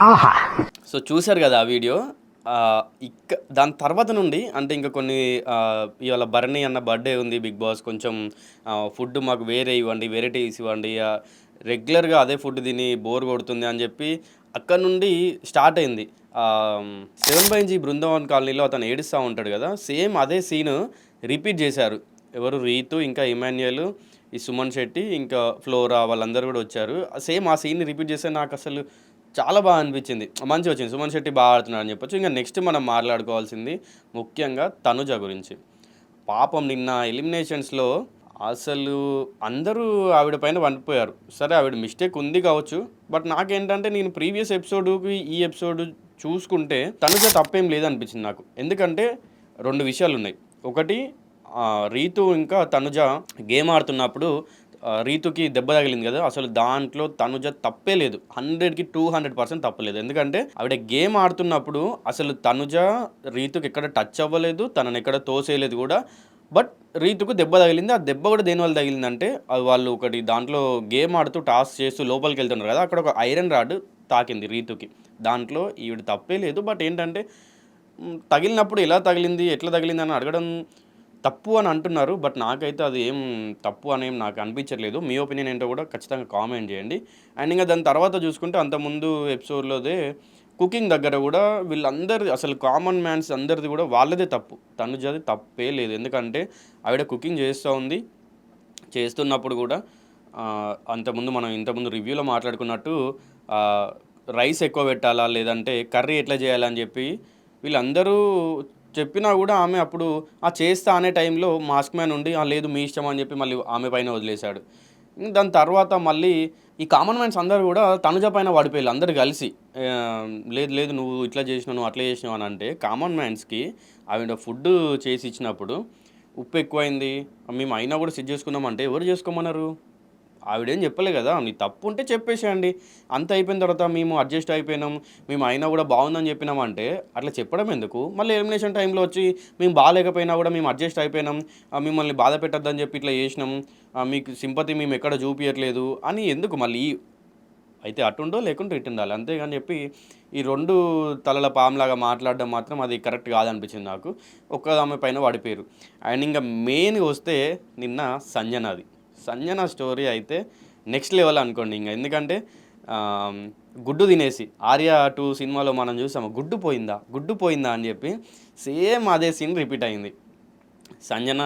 ఆహా. సో చూశారు కదా ఆ వీడియో? ఇక్క దాని తర్వాత నుండి అంటే ఇంకా కొన్ని ఇవాళ భరణి అన్న బర్త్డే ఉంది బిగ్ బాస్ కొంచెం ఫుడ్ మాకు వేరే ఇవ్వండి వెరైటీస్ ఇవ్వండి రెగ్యులర్గా అదే ఫుడ్ తిని బోర్ కొడుతుంది అని చెప్పి అక్కడ నుండి స్టార్ట్ అయింది. సెవెన్ బై జీ బృందావన్ కాలనీలో అతను ఏడుస్తూ ఉంటాడు కదా సేమ్ అదే సీన్ రిపీట్ చేశారు. ఎవరు రీతు ఇంకా ఇమాన్యుయల్ ఈ సుమన్ శెట్టి ఇంకా ఫ్లోరా వాళ్ళందరూ కూడా వచ్చారు. సేమ్ ఆ సీన్ రిపీట్ చేస్తే నాకు అసలు చాలా బాగా అనిపించింది. మంచి వచ్చింది. సుమన్ శెట్టి బాగా ఆడుతున్నాడు అని చెప్పొచ్చు. ఇంకా నెక్స్ట్ మనం మాట్లాడుకోవాల్సింది ముఖ్యంగా తనుజ గురించి. పాపం నిన్న ఎలిమినేషన్స్లో అసలు అందరూ ఆవిడ పైన వండిపోయారు సరే ఆవిడ మిస్టేక్ ఉంది కావచ్చు. బట్ నాకేంటంటే నేను ప్రీవియస్ ఎపిసోడ్కి ఈ ఎపిసోడ్ చూసుకుంటే తనుజ తప్పేం లేదనిపించింది నాకు. ఎందుకంటే రెండు విషయాలు ఉన్నాయి ఒకటి రీతు ఇంకా తనుజ గేమ్ ఆడుతున్నప్పుడు రీతుకి దెబ్బ తగిలింది కదా అసలు దాంట్లో తనుజ తప్పే లేదు. హండ్రెడ్కి టూ హండ్రెడ్ పర్సెంట్ తప్పలేదు ఎందుకంటే ఆవిడ గేమ్ ఆడుతున్నప్పుడు అసలు తనుజ రీతుకి ఎక్కడ టచ్ అవ్వలేదు తనని ఎక్కడ తోసేయలేదు కూడా. బట్ రీతుకు దెబ్బ తగిలింది. ఆ దెబ్బ కూడా దేని వల్ల తగిలిందంటే అది వాళ్ళు ఒకటి దాంట్లో గేమ్ ఆడుతూ టాస్ చేస్తూ లోపలికి వెళ్తున్నారు కదా అక్కడ ఒక ఐరన్ రాడ్ తాకింది రీతుకి. దాంట్లో ఈవిడ తప్పే లేదు. బట్ ఏంటంటే తగిలినప్పుడు ఎలా తగిలింది ఎట్లా తగిలింది అని అడగడం తప్పు అని అంటున్నారు బట్ నాకైతే అది ఏం తప్పు అని ఏం నాకు అనిపించట్లేదు. మీ ఒపీనియన్ ఏంటో కూడా ఖచ్చితంగా కామెంట్ చేయండి. అండ్ ఇంకా దాని తర్వాత చూసుకుంటే అంతకుముందు ఎపిసోడ్లోదే కుకింగ్ దగ్గర కూడా వీళ్ళందరి అసలు కామన్ మ్యాన్స్ అందరిది కూడా వాళ్ళదే తప్పు. తనుజది తప్పే లేదు. ఎందుకంటే ఆవిడ కుకింగ్ చేస్తూ ఉంది. చేస్తున్నప్పుడు కూడా అంతకుముందు మనం ఇంతకుముందు రివ్యూలో మాట్లాడుకున్నట్టు రైస్ ఎక్కువ పెట్టాలా లేదంటే కర్రీ ఎట్లా చేయాలని చెప్పి వీళ్ళందరూ చెప్పినా కూడా ఆమె అప్పుడు ఆ చేస్తా అనే టైంలో మాస్క్ మ్యాన్ ఉండి "ఆ, లేదు మీ ఇష్టం అని చెప్పి మళ్ళీ ఆమె పైన వదిలేశాడు. దాని తర్వాత మళ్ళీ ఈ కామన్ మ్యాన్స్ అందరూ కూడా తనుజ పైన పడిపోయారు అందరు కలిసి. లేదు లేదు నువ్వు ఇట్లా చేసినావు నువ్వు అట్లా చేసినావు అని అంటే కామన్ మ్యాన్స్కి ఆవిడ ఫుడ్ చేసి ఇచ్చినప్పుడు ఉప్పు ఎక్కువైంది మేము అయినా కూడా సిట్ చేసుకున్నామంటే ఎవరు చేసుకోమన్నారు? ఆవిడేం చెప్పలే కదా నీ తప్పు ఉంటే చెప్పేసేయండి. అంత అయిపోయిన తర్వాత మేము అడ్జస్ట్ అయిపోయినాం. మేము అయినా కూడా బాగుందని చెప్పినాం అంటే అట్లా చెప్పడం ఎందుకు? మళ్ళీ ఎలిమినేషన్ టైంలో వచ్చి మేము బాగాలేకపోయినా కూడా మేము అడ్జస్ట్ అయిపోయినాం. మిమ్మల్ని బాధ పెట్టద్దని చెప్పి ఇట్లా చేసినాం. మీకు సింపతి మేము ఎక్కడ చూపించట్లేదు అని ఎందుకు మళ్ళీ? అయితే అటుండో లేకుంటే ఇటు ఉండాలి అంతేగాని చెప్పి ఈ రెండు తలల పాములాగా మాట్లాడడం మాత్రం అది కరెక్ట్ కాదనిపించింది నాకు. ఒక్క ఆమె పైన పడిపోయారు అండ్ ఇంకా మెయిన్గా వస్తే నిన్న సంజనాది సంజన స్టోరీ అయితే నెక్స్ట్ లెవెల్ అనుకోండి ఇంకా. ఎందుకంటే గుడ్డు తినేసి ఆర్య టూ సినిమాలో మనం చూసాము గుడ్డు పోయిందా గుడ్డు పోయిందా అని చెప్పి సేమ్ అదే సీన్ రిపీట్ అయింది. సంజన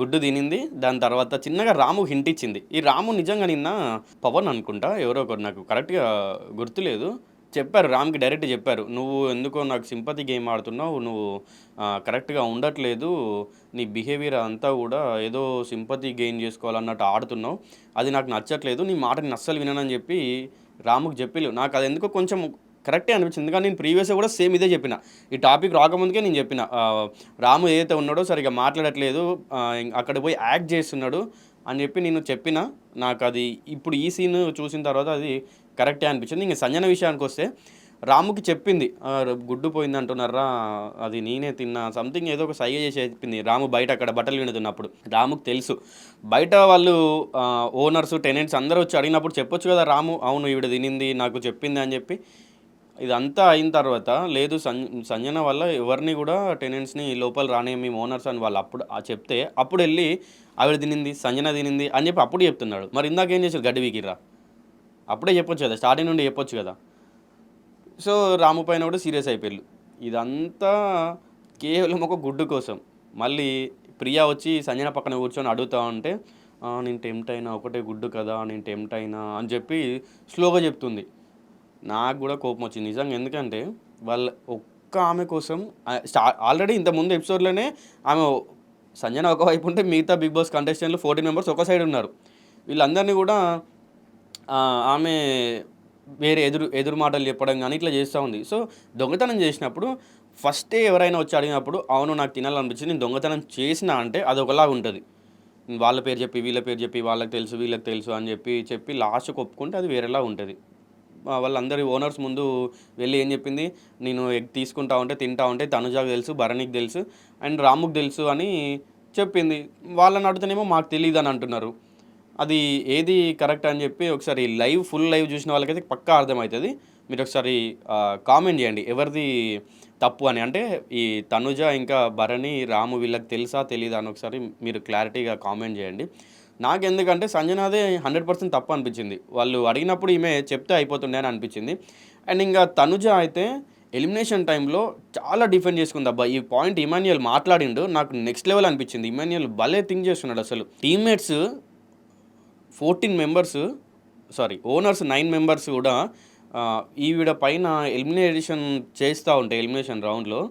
గుడ్డు తినింది దాని తర్వాత చిన్నగా రాము హింట్ ఇచ్చింది. ఈ రాము నిజంగా నిన్న పవన్ అనుకుంటా ఎవరో ఒకరు నాకు కరెక్ట్గా గుర్తులేదు. చెప్పారు రామ్కి డైరెక్ట్ చెప్పారు. నువ్వు ఎందుకో నాకు సింపతి గేమ్ ఆడుతున్నావు నువ్వు కరెక్ట్గా ఉండట్లేదు. నీ బిహేవియర్ అంతా కూడా ఏదో సింపతి గెయిన్ చేసుకోవాలన్నట్టు ఆడుతున్నావు. అది నాకు నచ్చట్లేదు. నీ మాటని అస్సలు వినని చెప్పి రాముకు చెప్పి నాకు అది ఎందుకో కొంచెం కరెక్టే అనిపించింది. ఎందుకంటే నేను ప్రీవియస్గా కూడా సేమ్ ఇదే చెప్పిన. ఈ టాపిక్ రాకముందుకే నేను చెప్పిన. రాము ఏదైతే ఉన్నాడో సరిగా మాట్లాడట్లేదు అక్కడ పోయి యాక్ట్ చేస్తున్నాడు అని చెప్పి నేను చెప్పిన. నాకు అది ఇప్పుడు ఈ సీన్ చూసిన తర్వాత అది కరెక్టే అనిపించింది. ఇంక సంజన విషయానికి వస్తే రాముకి చెప్పింది గుడ్డు పోయింది అంటున్నారా అది నేనే తిన్నా సంథింగ్ ఏదో ఒక సైగ చేసి చెప్పింది రాము బయట అక్కడ బట్టలు వినుతున్నప్పుడు రాముకి తెలుసు. బయట వాళ్ళు ఓనర్స్ టెనెంట్స్ అందరూ వచ్చి అడిగినప్పుడు చెప్పొచ్చు కదా రాము అవును ఈవిడ తినింది నాకు చెప్పింది అని చెప్పి. ఇదంతా అయిన తర్వాత లేదు సంజన వల్ల ఎవరిని కూడా టెనెంట్స్ని లోపల రానే మేము ఓనర్స్ అని వాళ్ళు అప్పుడు చెప్తే అప్పుడు వెళ్ళి ఆవిడ తినింది సంజన తినింది అని చెప్పి అప్పుడు చెప్తున్నాడు. మరి ఇందాక ఏం చేశారు గడ్డి వీకిర్రా? అప్పుడే చెప్పొచ్చు కదా స్టార్టింగ్ నుండి చెప్పొచ్చు కదా. సో రాము పైన కూడా సీరియస్ అయిపోయారు ఇదంతా కేవలం ఒక గుడ్డు కోసం. మళ్ళీ ప్రియా వచ్చి సంజన పక్కన కూర్చొని అడుగుతా ఉంటే నేను టెంప్ట్ అయినా ఒకటే గుడ్డు కదా నేను టెంప్ట్ అయినా అని చెప్పి స్లోగా చెప్తుంది. నాకు కూడా కోపం వచ్చింది. నిజంగా ఎందుకంటే వాళ్ళ ఒక్క ఆమె కోసం ఆల్రెడీ ఇంతకుముందు ఎపిసోడ్లోనే ఆమె సంజన ఒకవైపు ఉంటే మిగతా బిగ్ బాస్ కంటెస్టెంట్లు ఫోర్టీన్ మెంబర్స్ ఒక సైడ్ ఉన్నారు. వీళ్ళందరినీ కూడా ఆమె వేరే ఎదురు ఎదురు మాటలు చెప్పడం కానీ ఇట్లా చేస్తూ ఉంది. సో దొంగతనం చేసినప్పుడు ఫస్టే ఎవరైనా వచ్చి అడిగినప్పుడు అవును నాకు తినాలనిపించింది నేను దొంగతనం చేసిన అంటే అది ఒకలాగా ఉంటుంది. వాళ్ళ పేరు చెప్పి వీళ్ళ పేరు చెప్పి వాళ్ళకి తెలుసు వీళ్ళకి తెలుసు అని చెప్పి చెప్పి లాస్ట్కి ఒప్పుకుంటే అది వేరేలా ఉంటుంది. వాళ్ళందరి ఓనర్స్ ముందు వెళ్ళి ఏం చెప్పింది నేను ఎగ్ తీసుకుంటా ఉంటే తింటా ఉంటే తనుజాకు తెలుసు భరణికి తెలుసు అండ్ రాముకు తెలుసు అని చెప్పింది. వాళ్ళని అడుగుతానేమో మాకు తెలియదు అని అంటున్నారు. అది ఏది కరెక్ట్ అని చెప్పి ఒకసారి లైవ్ ఫుల్ లైవ్ చూసిన వాళ్ళకైతే పక్కా అర్థమవుతుంది. మీరు ఒకసారి కామెంట్ చేయండి. ఎవరిది తప్పు అని. అంటే ఈ తనుజ ఇంకా భరణి రాము వీళ్ళకి తెలుసా తెలీదా అని ఒకసారి మీరు క్లారిటీగా కామెంట్ చేయండి. నాకు ఎందుకంటే సంజనాదే హండ్రెడ్ పర్సెంట్ తప్పు అనిపించింది. వాళ్ళు అడిగినప్పుడు ఈమె చెప్తే అయిపోతుండే అని అనిపించింది. అండ్ ఇంకా తనుజ అయితే ఎలిమినేషన్ టైంలో చాలా డిఫెండ్ చేసుకుంది. అబ్బా ఈ పాయింట్ ఇమాన్యుయల్ మాట్లాడిండు. నాకు నెక్స్ట్ లెవెల్ అనిపించింది. ఇమాన్యుయల్ భలే థింక్ చేస్తున్నాడు అసలు. Teammates fourteen members sorry owners nine members కూడా ఈవిడ పైన ఎలిమినేషన్ చేస్తూ ఉంటే ఎలిమినేషన్ రౌండ్లో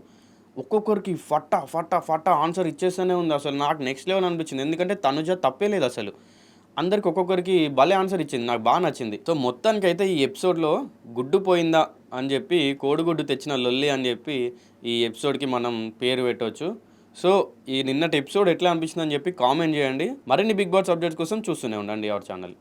ఒక్కొక్కరికి ఫట్టా ఫట్టా ఫట్టా ఆన్సర్ ఇచ్చేస్తూనే ఉంది. అసలు నాకు నెక్స్ట్ లెవెల్ అనిపించింది. ఎందుకంటే తనుజ తప్పే లేదు అసలు. అందరికి ఒక్కొక్కరికి భలే ఆన్సర్ ఇచ్చింది. నాకు బాగా నచ్చింది. సో మొత్తానికైతే ఈ ఎపిసోడ్లో గుడ్డు పోయిందా అని చెప్పి కోడిగుడ్డు తెచ్చిన లొల్లి అని చెప్పి ఈ ఎపిసోడ్కి మనం పేరు పెట్టవచ్చు సో ఈ నిన్నటి ఎపిసోడ్ ఎట్లా అనిపించిందని చెప్పి కామెంట్ చేయండి. మరిన్ని బిగ్ బాస్ అప్డేట్స్ కోసం చూస్తూనే ఉండండి అవర్ ఛానల్.